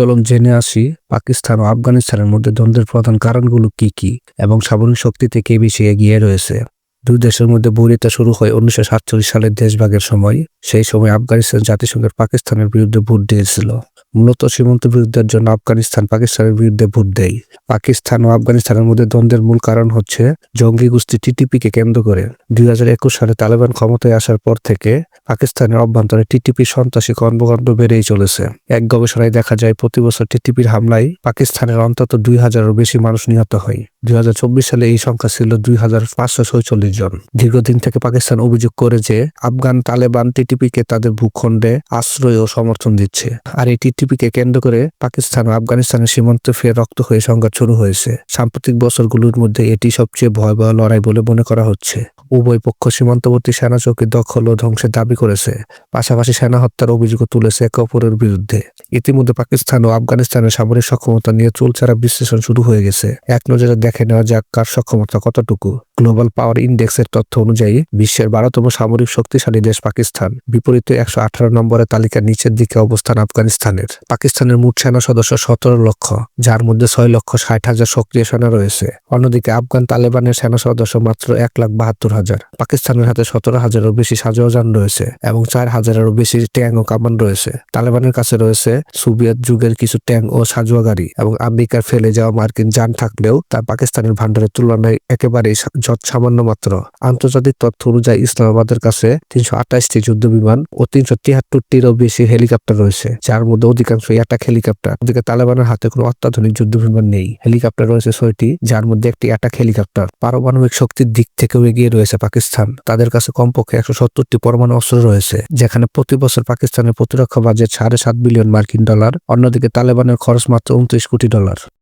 চলুন জেনে আসি, পাকিস্তান ও আফগানিস্তানের মধ্যে দ্বন্দ্বের প্রধান কারণগুলো কি কি এবং সামরিক শক্তিতে কে বেশি এগিয়ে রয়েছে? দুই দেশের মধ্যে বৈরিতা শুরু হয় উনিশশো সাতচল্লিশ সালের দেশভাগের সময়। সেই সময় আফগানিস্তান জাতিসংঘের পাকিস্তানের বিরুদ্ধে ভোট দিয়েছিল। মূলত সীমান্ত বিরুদ্ধের জন্য আফগানিস্তান পাকিস্তানের বিরুদ্ধে ভোট দেয়। পাকিস্তান ও আফগানিস্তানের মধ্যে দ্বন্দ্বের মূল কারণ হচ্ছে জঙ্গি গোষ্ঠী টিটিপিকে কেন্দ্র করে। দুই হাজার একুশ সালে তালেবান ক্ষমতায় আসার পর থেকে পাকিস্তানের অভ্যন্তরে টিটিপি সন্ত্রাসী কর্মকাণ্ড বেড়েই চলেছে। এক গবেষণায় দেখা যায়, প্রতি বছর টিটিপির হামলায় পাকিস্তানের অন্তত দুই হাজারেরও বেশি মানুষ নিহত হয়। দুই হাজার চব্বিশ সালে এই সংখ্যা ছিল দুই হাজার পাঁচশো ছয়চল্লিশ জন। দীর্ঘদিন থেকে পাকিস্তান অভিযোগ করে যে, আফগান তালেবান টিটিপিকে তাদের ভূখণ্ডে আশ্রয় ও সমর্থন দিচ্ছে। আর এই টিটিপিকে কেন্দ্র করে পাকিস্তান ও আফগানিস্তানের সীমান্ত ফের রক্ত হয়ে সংঘাত শুরু হয়েছে। সাম্প্রতিক বছরগুলোর মধ্যে এটি সবচেয়ে ভয়াবহ লড়াই বলে মনে করা হচ্ছে। উভয় পক্ষ সীমান্তবর্তী সেনা চৌকি দখল ও ধ্বংসের দাবি করেছে। পাশাপাশি সেনা হত্যার অভিযোগও তুলেছে একে অপরের বিরুদ্ধে। ইতিমধ্যে পাকিস্তান ও আফগানিস্তানের সামরিক সক্ষমতা নিয়ে চুলচারা বিশ্লেষণ শুরু হয়ে গেছে। এক নজরে দেখে নেওয়া যাক কার সক্ষমতা কতটুকু। গ্লোবাল পাওয়ার ইন্ডেক্সের তথ্য অনুযায়ী, বিশ্বের বারোতম সামরিক শক্তিশালী দেশ পাকিস্তান। বিপরীতে একশো আঠারো নম্বরের তালিকার নিচের দিকে অবস্থান আফগানিস্তানের। পাকিস্তানের মোট সেনা সদস্য সতেরো লক্ষ, যার মধ্যে ছয় লক্ষ ষাট হাজার সক্রিয় সেনা রয়েছে। অন্যদিকে আফগান তালেবানের সেনা সদস্য মাত্র এক লাখ বাহাত্তর হাজার। পাকিস্তানের হাতে সতেরো হাজারেরও বেশি সাজোয়াজান রয়েছে এবং চার হাজারেরও বেশি ট্যাঙ্ক ও কামান রয়েছে। তালেবানের কাছে রয়েছে সোভিয়েত যুগের কিছু ট্যাঙ্ক ও সাজোয়া গাড়ি এবং আমেরিকার ফেলে যাওয়া মার্কিন যান থাকলেও তা পাকিস্তানের ভান্ডারের তুলনায় একেবারেই যত সামান্য মাত্র। আন্তর্জাতিক তথ্য অনুযায়ী ইসলামাবাদের কাছে তিনশো আঠাশটি যুদ্ধ বিমান ও তিনশো তিয়াত্তরটিরও বেশি হেলিকপ্টার রয়েছে, যার মধ্যে অধিকাংশ অ্যাটাক হেলিকপ্টার। ওদিকে তালেবানের হাতে কোনো অত্যাধুনিক যুদ্ধ বিমান নেই। হেলিকপ্টার রয়েছে ছয়টি, যার মধ্যে একটি অ্যাটাক হেলিকপ্টার। পারমাণবিক শক্তির দিক থেকেও এগিয়ে রয়েছে পাকিস্তান। তাদের কাছে কমপক্ষে একশো সত্তরটি পরমাণু অস্ত্র রয়েছে, যেখানে প্রতি বছর পাকিস্তানের প্রতিরক্ষা বাজেট সাড়ে সাত বিলিয়ন মার্কিন ডলার, অন্যদিকে তালেবানের খরচ মাত্র উনত্রিশ কোটি ডলার।